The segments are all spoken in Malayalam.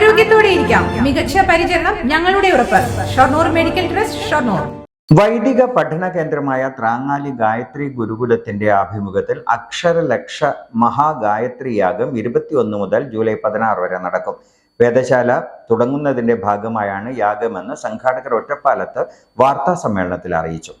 ആരോഗ്യത്തോടെ ഇരിക്കാം മികച്ച പരിചരണം ഞങ്ങളുടെ ഉറപ്പ്. Shoranur medical trust Shoranur. വൈദിക പഠന കേന്ദ്രമായ ത്രാങ്ങാലി ഗായത്രി ഗുരുകുലത്തിന്റെ ആഭിമുഖ്യത്തിൽ അക്ഷരലക്ഷ മഹാഗായത്രി യാഗം ഇരുപത്തിയൊന്ന് മുതൽ ജൂലൈ പതിനാറ് വരെ നടക്കും. വേദശാല തുടങ്ങുന്നതിന്റെ ഭാഗമായാണ് യാഗമെന്ന് സംഘാടകർ ഒറ്റപ്പാലത്ത് വാർത്താ സമ്മേളനത്തിൽ അറിയിച്ചു.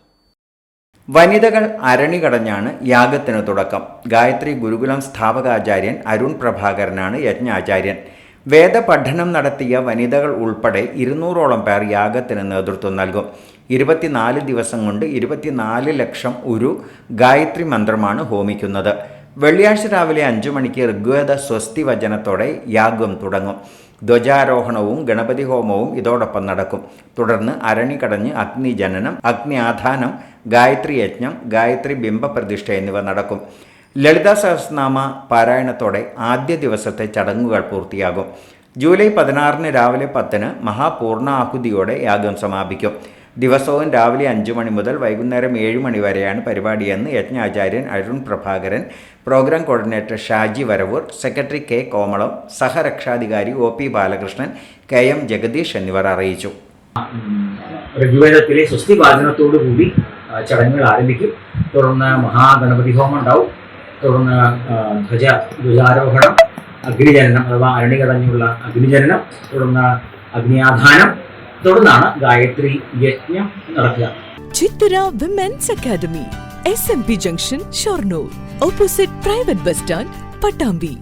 വനിതകൾ അരണി അരണികടഞ്ഞാണ് യാഗത്തിന് തുടക്കം. ഗായത്രി ഗുരുകുലം സ്ഥാപകാചാര്യൻ അരുൺ പ്രഭാകരനാണ് യജ്ഞാചാര്യൻ. വേദപഠനം നടത്തിയ വനിതകൾ ഉൾപ്പെടെ ഇരുന്നൂറോളം പേർ യാഗത്തിന് നേതൃത്വം നൽകും. ഇരുപത്തിനാല് ദിവസം കൊണ്ട് ഇരുപത്തിനാല് ലക്ഷം ഒരു ഗായത്രി മന്ത്രമാണ് ഹോമിക്കുന്നത്. വെള്ളിയാഴ്ച രാവിലെ അഞ്ചു മണിക്ക് ഋഗ്വേദ സ്വസ്തി വചനത്തോടെ യാഗം തുടങ്ങും. ധ്വജാരോഹണവും ഗണപതി ഹോമവും ഇതോടൊപ്പം നടക്കും. തുടർന്ന് അരണി കടഞ്ഞ് അഗ്നിജനനം അഗ്നി ആധാനം ഗായത്രി യജ്ഞം ഗായത്രി ബിംബ പ്രതിഷ്ഠ എന്നിവ നടക്കും. ലളിതാ സഹസ്രനാമ പാരായണത്തോടെ ആദ്യ ദിവസത്തെ ചടങ്ങുകൾ പൂർത്തിയാകും. ജൂലൈ പതിനാറിന് രാവിലെ പത്തിന് മഹാപൂർണാഹുതിയോടെ യാഗം സമാപിക്കും. ദിവസവും രാവിലെ അഞ്ചു മണി മുതൽ വൈകുന്നേരം ഏഴ് മണി വരെയാണ് പരിപാടിയെന്ന് യജ്ഞാചാര്യൻ Arun Prabhakaran programme coordinator Shaji Varavoor secretary K Komalam സഹരക്ഷാധികാരി O P Balakrishnan K M Jagadish എന്നിവർ അറിയിച്ചു. ഋഗ്വേദത്തിലെ സ്വസ്തി വാചനത്തോടുകൂടി ചടങ്ങുകൾ ആരംഭിക്കും. തുടർന്ന് മഹാഗണപതി ഹോമം ഉണ്ടാവും. തുടർന്ന് ധ്വജ ധ്വജാരോഹണം അഗ്നിജനനം അഥവാ അരണികടഞ്ഞുള്ള അഗ്നിജനനം തുടർന്ന് അഗ്നിയാധാനം തുടർന്നാണ് ഗായത്രി യജ്ഞം നടക്കുക. Chithara women's academy S M P junction Shoranur opposite private bus stand Pattambi